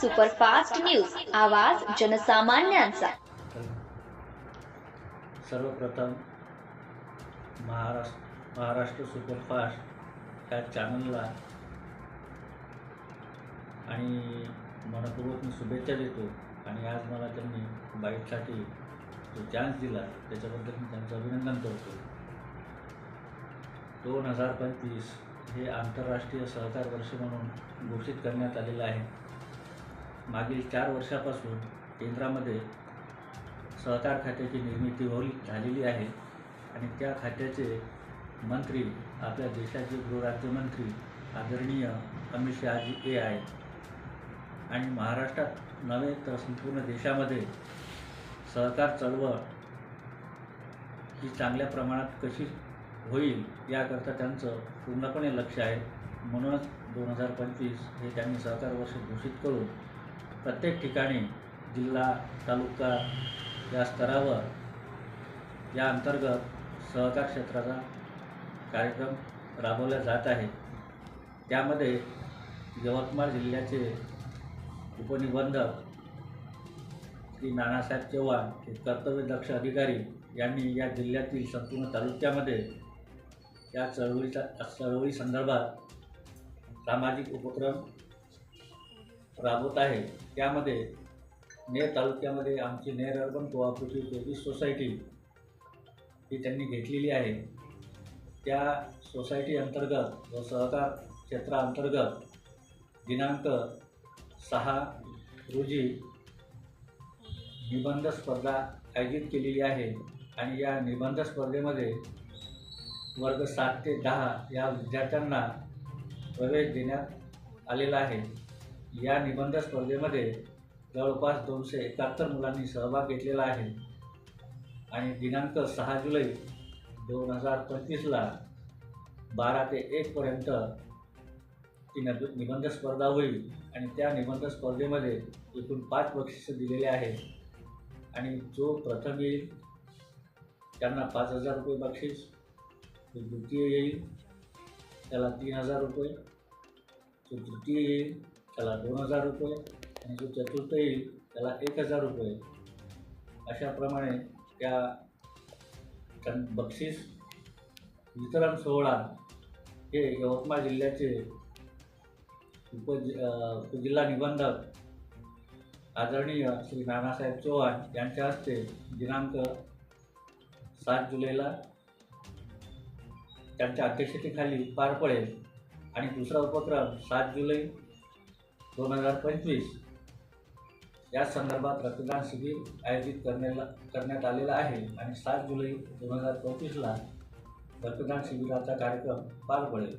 Superfast news. आवाज जनसामान्यांचा. सर्वप्रथम Maharashtra Maharashtra superfast ह्या चॅनलला आणि मनपूर्वक मी शुभेच्छा देतो. आणि आज मला त्यांनी बाईटसाठी जो चान्स दिला त्याच्याबद्दल मी त्यांचं अभिनंदन करतो. दोन हजार पंचवीस हे आंतरराष्ट्रीय सहकार वर्ष म्हणून घोषित करण्यात आलेलं आहे. मागील चार वर्षापासून केंद्रामध्ये सहकार खात्याची निर्मिती होईल झालेली आहे आणि त्या खात्याचे मंत्री आपल्या देशाचे गृहराज्यमंत्री आदरणीय अमित शहाजी हे आहेत. आणि महाराष्ट्रात नव्हे तर संपूर्ण देशामध्ये सहकार चळवळ ही चांगल्या प्रमाणात कशी होईल याकरता त्यांचं पूर्णपणे लक्ष आहे. म्हणूनच दोन हजार पंचवीस हे त्यांनी सहकार वर्ष घोषित करून प्रत्येक ठिकाणी जिल्हा तालुका या स्तरावर या अंतर्गत सहकार क्षेत्राचा कार्यक्रम राबवला जात आहे. त्यामध्ये यवतमाळ जिल्ह्याचे उपनिबंधक श्री नानासाहेब चव्हाण हे कर्तव्यदक्ष अधिकारी यांनी या जिल्ह्यातील संपूर्ण तालुक्यामध्ये या चळवळीचा चळवळी संदर्भात सामाजिक उपक्रम राबवत आहे. त्यामध्ये नेर तालुक्यामध्ये आमची Ner urban cooperative service society ही त्यांनी घेतलेली आहे. त्या सोसायटी अंतर्गत व सहकार क्षेत्राअंतर्गत दिनांक सहा रोजी निबंध स्पर्धा आयोजित केलेली आहे आणि या निबंध स्पर्धेमध्ये वर्ग सात ते दहा या विद्यार्थ्यांना प्रवेश देण्यात आलेला आहे. या निबंध स्पर्धेमध्ये जवळपास दोनशे एकाहत्तर मुलांनी सहभाग घेतलेला आहे. आणि दिनांक सहा जुलै दोन हजार पंचवीसला बारा ते एकपर्यंत ती नब निबंध स्पर्धा होईल. आणि त्या निबंध स्पर्धेमध्ये एकूण पाच बक्षिसं दिलेले आहेत. आणि जो प्रथम येईल त्यांना पाच हजार रुपये बक्षीस. जो द्वितीय येईल त्याला तीन हजार रुपये. जो तृतीय येईल त्याला दोन हजार रुपये आणि जो चतुर्थ येईल त्याला एक हजार रुपये. अशाप्रमाणे त्या त्यां- बक्षीस वितरण सोहळा हे यवतमाळ जिल्ह्याचे उप उपजिल्हा निबंधक आदरणीय श्री नानासाहेब चव्हाण यांच्या हस्ते दिनांक सात जुलैला त्यांच्या अध्यक्षतेखाली पार पडेल आणि दुसरा उपक्रम सात जुलै दोन हजार पंचवीस या संदर्भात रक्तदान शिबिर आयोजित करण्याला करण्यात आलेला आहे आणि सात जुलै दोन हजार पंचवीसला रक्तदान शिबिराचा कार्यक्रम पार पडेल.